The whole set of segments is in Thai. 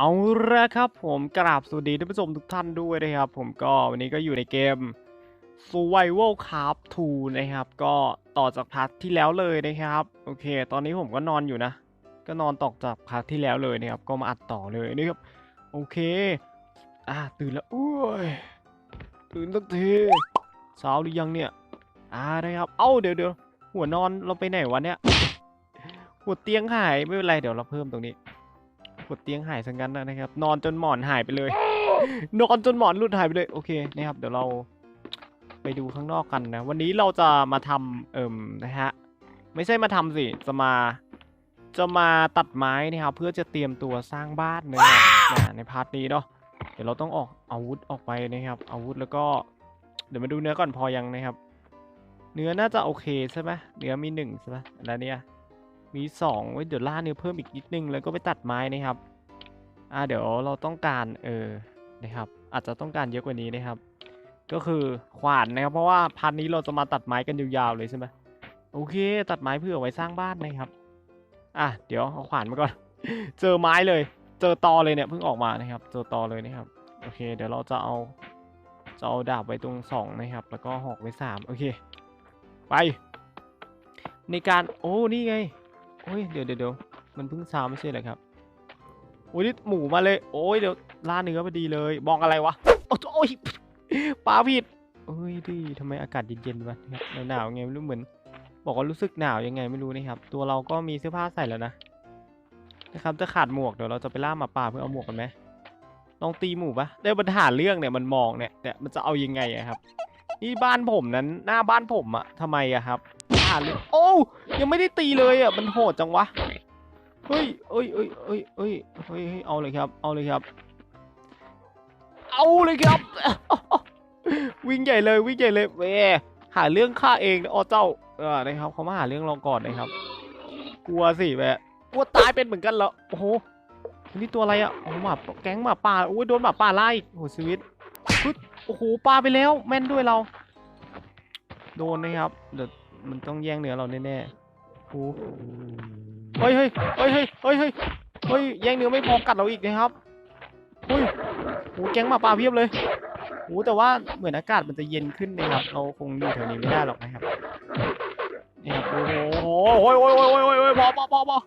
เอาละครับผมกราบสวัสดีท่านผู้ชมทุกท่านด้วยนะครับผมก็วันนี้ก็อยู่ในเกม Survival Craft 2นะครับ ก็ต่อจากพาร์ทที่แล้วเลยนะครับ โอเค ตอนนี้ผมก็นอนอยู่นะ ก็นอนตอกจากพาร์ทที่แล้วเลยนะครับ ก็มาอัดต่อเลยนะครับโอเคอ่าตื่นแล้วอ้ยตื่นตั้งทีเช้าหรือยังเนี่ยอ่านะครับ เอ้าเดี๋ยวเดี๋ยวหัวนอนเราไปไหนวะเนี่ยหัวเตียงหายไม่เป็นไรเดี๋ยวเราเพิ่มตรงนี้ หัวเตียงหายสังกันนะครับ นอนจนหมอนหายไปเลย นอนจนหมอนหลุดหายไปเลย โอเคนะครับ เดี๋ยวเราไปดูข้างนอกกันนะ วันนี้เราจะมาทำเอิ่มนะฮะ ไม่ใช่มาทำสิ จะมา จะมาตัดไม้นะครับ เพื่อจะเตรียมตัวสร้างบ้านนะครับในพาร์ทนี้เนาะ เดี๋ยวเราต้องออกอาวุธออกไปนะครับ อาวุธแล้วก็ เดี๋ยวมาดูเนื้อก่อนพอยังนะครับ เนื้อน่าจะโอเคใช่ไหมเนื้อมีหนึ่งใช่ไหมแล้วเนี่ย มีสองไว้เดี๋ยวล่าเนื้อเพิ่มอีกนิดนึงแล้วก็ไปตัดไม้นะครับ อ่าเดี๋ยวเราต้องการเออนะครับ อาจจะต้องการเยอะกว่านี้นะครับ ก็คือขวานนะครับ เพราะว่าพันนี้เราจะมาตัดไม้กันยาวๆเลยใช่ไหมโอเค ตัดไม้เพื่อไว้สร้างบ้านนะครับอะเดี๋ยวเอาขวานมาก่อน เจอไม้เลย เจอตอเลยเนี่ยเพิ่งออกมานะครับ เจอตอเลยนะครับ โอเค เดี๋ยวเราจะเอาจะเอาดาบไว้ตรงสองนะครับ แล้วก็หอกไว้สามโอเค ไป ในการโอ้นี่ไง เดี๋ยวเดี๋ยวเดี๋ยวมันเพิ่งเช้าไม่ใช่เหรอครับโอ้ยนี่หมูมาเลย โอ้ยเดี๋ยวล่าเนื้อพอดีเลยมองอะไรวะโอ้ยปลาผิดเอ้ยดิทำไมอากาศเย็นๆวะนะครับหนาวๆไงไม่รู้เหมือน บอกว่ารู้สึกหนาวยังไงไม่รู้นะครับ ตัวเราก็มีเสื้อผ้าใส่แล้วนะนะครับจะขาดหมวกเดี๋ยวเราจะไปล่าหมาป่าเพื่อเอาหมวกกันไหมลองตีหมูปะได้ปัญหาเรื่องเนี่ยมันมองเนี่ยแต่มันจะเอายังไงอะครับ นี่บ้านผมนั้นหน้าบ้านผมอะทำไมอะครับอ่านเลยโอ้ยังไม่ได้ตีเลยอะมันโหดจังวะเฮ้ยเอ้ยเอ้ยเอ้ยเอ้ยเฮ้ยเฮ้ยเอาเลยครับ เอาเลยครับ เอาเลยครับ วิ่งใหญ่เลยวิ่งใหญ่เลยเว้หาเรื่องฆ่าเองนะอ๋อเจ้าเออนะครับเขามาหาเรื่องเราก่อนนะครับ กลัวสิแม่กลัวตายเป็นเหมือนกันเหรอโอ้โหนี่ตัวอะไรอะโอ้หมาแก๊งหมาป่าโอ้ยโดนหมาป่าไล่โอ้โหชีวิตปึ๊ด โอ้โหปลาไปแล้ว แม่นด้วยเรา โดนนะครับเดี๋ยวมันต้องแย่งเนื้อเราแน่ๆโอ้โหเฮ้ยเฮ้ยเฮ้ยเฮ้ยเฮ้ยเฮ้ยเฮ้ยแย่งเนื้อไม่พอกัดเราอีกนะครับเฮ้ยโอ้แก๊งหมาป่าเพียบเลยโอ้แต่ว่าเหมือนอากาศมันจะเย็นขึ้นนะครับ เราคงอยู่แถวนี้ไม่ได้หรอกนะครับนี่ครับโอ้โหโอ้ยโอ้ยโอ้ยโอ้ยโอ้ยพอพอพอพอ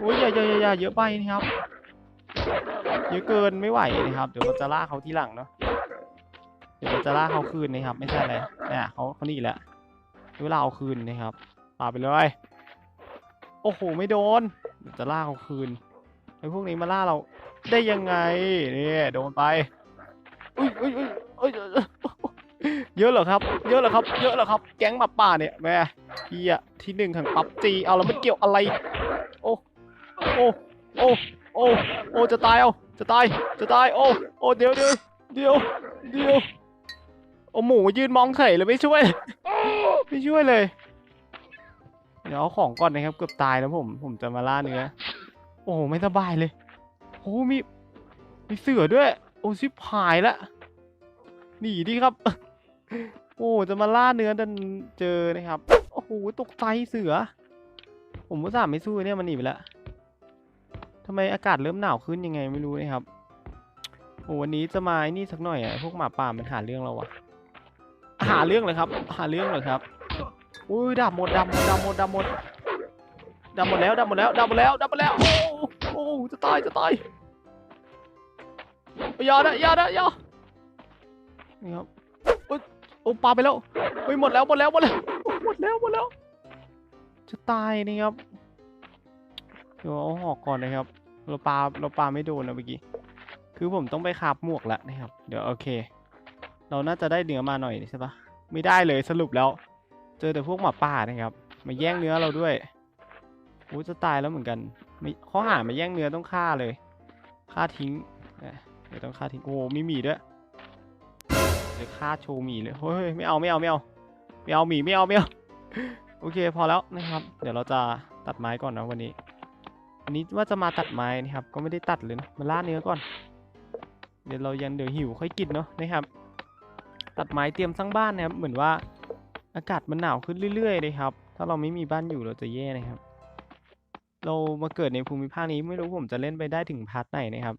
โอ้ยยาอย่าอย่าอย่าเยอะไปนะครับ เยอะเกินไม่ไหวนะครับ เดี๋ยวเราจะล่าเขาทีหลังเนาะ เดี๋ยวเราจะล่าเขาคืนนะครับ ไม่ใช่เลยเนี่ยเขาเขาหนี่แหละเวลาเอาคืนนะครับป่าไปเลย โอ้โหไม่โดนเดี๋ยวจะล่าเขาคืนไอ้พวกนี้มาล่าเราได้ยังไงนี่โดนไปอุ้ยอุ้ยอุ้ยอุ้ยเยอะเหรอครับ เยอะเหรอครับ เยอะเหรอครับ แก๊งหมาป่าเนี่ยแม่เฮียที่หนึ่งแห่งปับจีเอาแล้วมันเกี่ยวอะไร โอ้โอ้โอ้โอ้โอ้จะตายเอาจะตายจะตายโอ้โอ้เดี๋ยวเดี๋ยวเดี๋ยวเดี๋ยว โอ้หมูยืนมองเฉยเลยไม่ช่วย ไม่ช่วยเลย เดี๋ยวเอาของก่อนนะครับเกือบตายแล้วผม ผมจะมาล่าเนื้อ โอ้ไม่สบายเลย โอ้มีมีเสือด้วย โอ้ชิบหายละหนีดิครับ โอ้จะมาล่าเนื้อดันเจอนะครับ โอ้โหตกใจเสือ ผมอุตส่าห์ไม่สู้เนี่ยมันหนีไปแล้วทำไมอากาศเริ่มหนาวขึ้นยังไงไม่รู้นะครับโอ้วันนี้จะมาไอ้นี่สักหน่อยอะพวกหมาป่ามันหาเรื่องเราอะ หาเรื่องเลยครับ หาเรื่องเลยครับ อุ้ยดับหมดดับหมดดับหมดดับหมดดับหมดแล้วดับหมดแล้วดับหมดแล้วดับหมดแล้ว โอ้โอ้จะตายจะตายอย่านะอย่านะอย่านี่ครับโอ้ยโอ้ปลาไปแล้วเฮ้ยหมดแล้วหมดแล้วหมดแล้วหมดแล้วหมดแล้ว จะตายนี่ครับเดี๋ยวเอาหอกก่อนนะครับ เราปลาเราปลาไม่โดนนะเมื่อกี้คือผมต้องไปคาบหมวกแล้วนะครับ เดี๋ยวโอเค เราน่าจะได้เนื้อมาหน่อยใช่ปะ ไม่ได้เลยสรุปแล้ว เจอแต่พวกหมาป่านะครับ มาแย่งเนื้อเราด้วยโอ้จะตายแล้วเหมือนกันไม่ข้อหามาแย่งเนื้อต้องฆ่าเลยฆ่าทิ้งเดี๋ยวต้องฆ่าทิ้งโอ้มีหมีด้วยเดี๋ยวฆ่าโชว์หมีเลยเฮ้ยไม่เอาไม่เอาไม่เอาไม่เอาหมีไม่เอาไม่เอาโอเคพอแล้วนะครับ เดี๋ยวเราจะตัดไม้ก่อนนะวันนี้วันนี้ว่าจะมาตัดไม้นะครับ ก็ไม่ได้ตัดเลยนะมาล่าเนื้อก่อน เดี๋ยวเรายังเดี๋ยวหิวค่อยกินเนาะนะครับ ตัดไม้เตรียมสร้างบ้านนะครับเหมือนว่าอากาศมันหนาวขึ้นเรื่อยๆเลยครับ ถ้าเราไม่มีบ้านอยู่เราจะแย่นะครับ เรามาเกิดในภูมิภาคนี้ไม่รู้ผมจะเล่นไปได้ถึงพาร์ทไหนนะครับ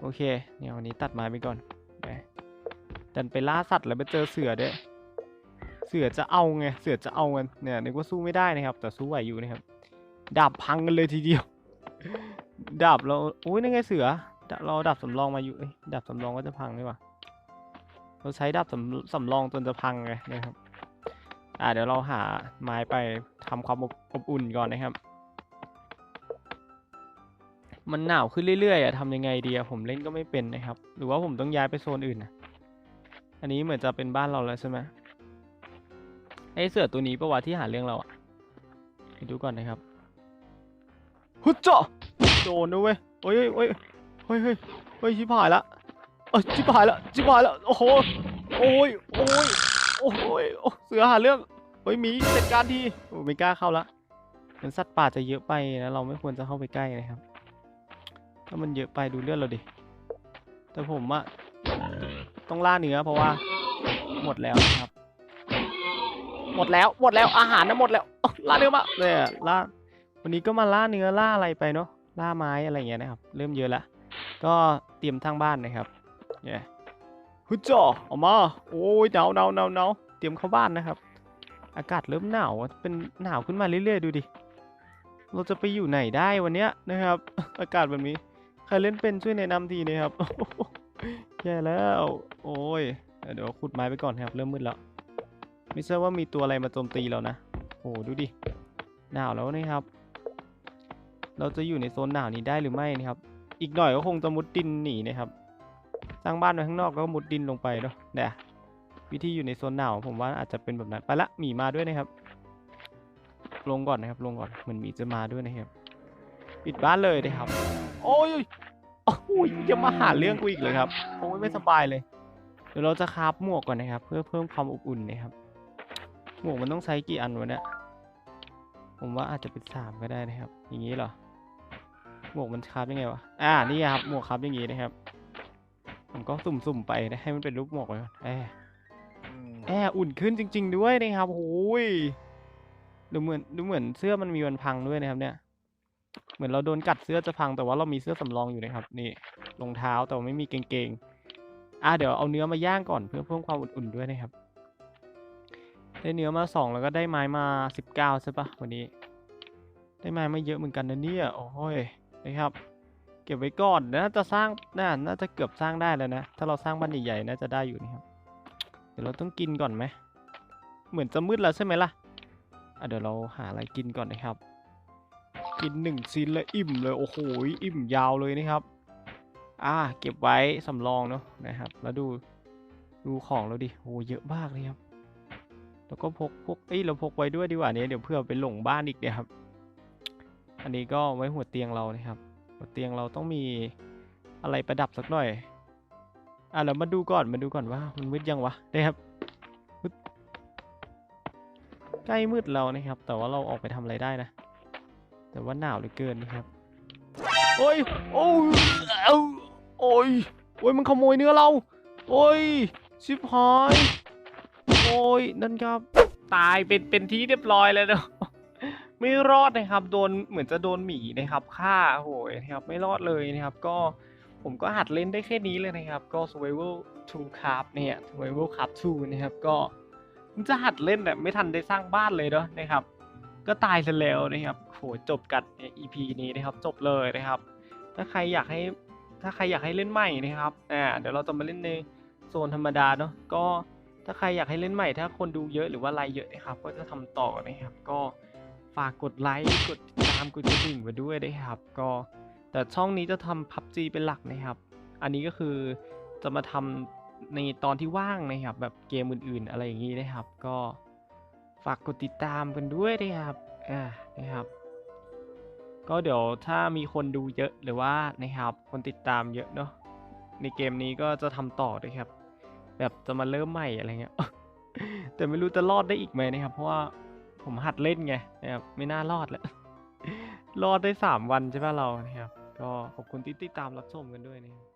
โอเคเนี่ยวันนี้ตัดไม้ไปก่อนไปดันไปล่าสัตว์แล้วไปเจอเสือด้วย เสือจะเอาไง เสือจะเอากันเนี่ยนึกว่าสู้ไม่ได้นะครับ แต่สู้ไหวอยู่นะครับ ดาบพังกันเลยทีเดียว ดาบเราโอ้ยนั่นไงเสือ เราดาบสำรองมาอยู่ดาบสำรองก็จะพังไหมวะ เราใช้ดาบสำสำรองจนจะพังไงนะครับ อ่าเดี๋ยวเราหาไม้ไปทำความอบอบอุ่นก่อนนะครับ มันหนาวขึ้นเรื่อยๆอะทำยังไงดีอะผมเล่นก็ไม่เป็นนะครับ หรือว่าผมต้องย้ายไปโซนอื่นนะอันนี้เหมือนจะเป็นบ้านเราแล้วใช่ไหมไอเสือตัวนี้ประวัติที่หาเรื่องเราอะไปดูก่อนนะครับฮึดเจาะโดนนะเว้ยโอ้ยโอ้ยเฮ้ยเฮ้ยเฮ้ยชิบหายละ เอ้ยชิบหายและชิบหายและโอ้โหโอ้ยโอ้ยโอ้ยโอ้เสือหาเรื่องเฮ้ยมีจัดการทีโอ้ไม่กล้าเข้าละเหมือนสัตว์ป่าจะเยอะไปนะเราไม่ควรจะเข้าไปใกล้นะครับ ถ้ามันเยอะไปดูเลือดเราดิแต่ผมอะต้องล่าเนื้อเพราะว่า หมดแล้วครับ หมดแล้วหมดแล้วอาหารนะหมดแล้วล่าเนื้อมาเนี่ยล่าวันนี้ก็มาล่าเนื้อล่าอะไรไปเนาะล่าไม้อะไรอย่างเงี้ยนะครับ เริ่มเยอะละก็เตรียมทางบ้านนะครับ เนี่ยฮึจ่อออกมา โอ้ยหนาวหนาวหนาวหนาวเตรียมเข้าบ้านนะครับ อากาศเริ่มหนาวเป็นหนาวขึ้นมาเรื่อยๆ ดูดิ เราจะไปอยู่ไหนได้วันเนี้ยนะครับ อากาศแบบนี้ ใครเล่นเป็นช่วยแนะนำทีนะครับแย่แล้ว โอ้ย เดี๋ยวขุดไม้ไปก่อนครับ เริ่มมืดแล้ว ไม่ใช่ว่ามีตัวอะไรมาโจมตีเรานะ โอ้ดูดิ หนาวแล้วนะครับ เราจะอยู่ในโซนหนาวนี้ได้หรือไม่นะครับ อีกหน่อยก็คงจะมุดดินหนีนะครับ สร้างบ้านไว้ข้างนอกก็มุดดินลงไปเนาะเนี่ยวิธีอยู่ในโซนหนาวผมว่าอาจจะเป็นแบบนั้นไปละหมีมาด้วยนะครับ ลงก่อนนะครับ ลงก่อนเหมือนหมีจะมาด้วยนะครับ ปิดบ้านเลยนะครับ โอ้ยโอ้ยจะมาหาเรื่องกูอีกเลยครับโอ้ยไม่สบายเลย เดี๋ยวเราจะคาฟหมวกก่อนนะครับ เพื่อเพิ่มความอบอุ่นนะครับ หมวกมันต้องใช้กี่อันวะเนี่ยผมว่าอาจจะเป็นสามก็ได้นะครับ อย่างนี้เหรอหมวกมันคาฟยังไงวะอ่านี่ครับหมวกคาฟอย่างนี้นะครับ ผมก็สุ่มๆไปนะให้มันเป็นรูปหมวกไปก่อนแอร์แอร์อุ่นขึ้นจริง ๆ ด้วยนะครับโอ้ยดูเหมือนดูเหมือนเสื้อมันมีวันพังด้วยนะครับ เนี่ย เหมือนเราโดนกัดเสื้อจะพังแต่ว่าเรามีเสื้อสำรองอยู่นะครับ นี่รองเท้าแต่ว่าไม่มีกางเกงอะเดี๋ยวเอาเนื้อมาย่างก่อนเพื่อเพิ่มความอุ่นๆด้วยนะครับ ได้เนื้อมาสองแล้วก็ได้ไม้มาสิบเก้าใช่ปะวันนี้ ได้ไม้มาเยอะเหมือนกันนะเนี่ยโอ้ยนะครับ เก็บไว้ก่อนน่าจะสร้างน่าน่าจะเกือบสร้างได้แล้วนะ ถ้าเราสร้างบ้านใหญ่ๆน่าจะได้อยู่นะครับ เดี๋ยวเราต้องกินก่อนไหม เหมือนจะมืดแล้วใช่ไหมล่ะอะเดี๋ยวเราหาอะไรกินก่อนนะครับ กินหนึ่งชิ้นเลยอิ่มเลยโอ้โหอิ่มยาวเลยนะครับ อ่าเก็บไว้สำรองเนาะนะครับ แล้วดูดูของเราดิโอ้เยอะมากเลยครับ แล้วก็พกพกเอ้ยเราพกไว้ด้วยดีกว่านี้เดี๋ยวเพื่อไปหลงบ้านอีกเนี่ยครับ อันนี้ก็ไว้หัวเตียงเรานะครับ เตียงเราต้องมีอะไรประดับสักหน่อย อะเรามาดูก่อนมาดูก่อนว่ามันมืดยังวะนะครับใกล้มืดแล้วนะครับ แต่ว่าเราออกไปทำอะไรได้นะ แต่ว่าหนาวเหลือเกินนะครับโอ้ยโอ้ยโอ้ยโอ้ยมันขโมยเนื้อเรา โอ้ยชิบหายโอ้ยนั่นครับ ตายเป็นเป็นที่เรียบร้อยแล้วเนาะ ไม่รอดนะครับ โดนเหมือนจะโดนหมีนะครับฆ่าโหยนะครับไม่รอดเลยนะครับ ก็ผมก็หัดเล่นได้แค่นี้เลยนะครับ ก็ survival 2 craft เนี่ย survival craft 2 นะครับก็มันจะหัดเล่นแบบไม่ทันได้สร้างบ้านเลยเนาะนะครับ ก็ตายซะแล้วนะครับโหจบกันใน EP นี้นะครับจบเลยนะครับ ถ้าใครอยากให้ถ้าใครอยากให้เล่นใหม่นะครับอ่าเดี๋ยวเราจะมาเล่นในโซนธรรมดาเนาะก็ถ้าใครอยากให้เล่นใหม่ ถ้าคนดูเยอะหรือว่าไลค์เยอะนะครับ ก็จะทำต่อนะครับ ก็ ฝากกดไลค์ กดติดตาม กดกระดิ่งไว้ด้วยนะครับ ก็ แต่ช่องนี้จะทำ PUBG เป็นหลักนะครับ อันนี้ก็คือจะมาทำในตอนที่ว่างนะครับ แบบเกมอื่นๆ อะไรอย่างนี้นะครับ ก็ฝากกดติดตามกันด้วยนะครับ อ่า นะครับ ก็เดี๋ยวถ้ามีคนดูเยอะหรือว่านะครับ คนติดตามเยอะเนาะ ในเกมนี้ก็จะทำต่อด้วยครับ แบบจะมาเริ่มใหม่อะไรเงี้ย แต่ไม่รู้จะรอดได้อีกไหมนะครับ เพราะว่า ผมหัดเล่นไงนะครับไม่น่ารอดแล้วรอดได้สามวันใช่ป่ะเรานะครับ ก็ขอบคุณที่ติดตามรับชมกันด้วยนะครับ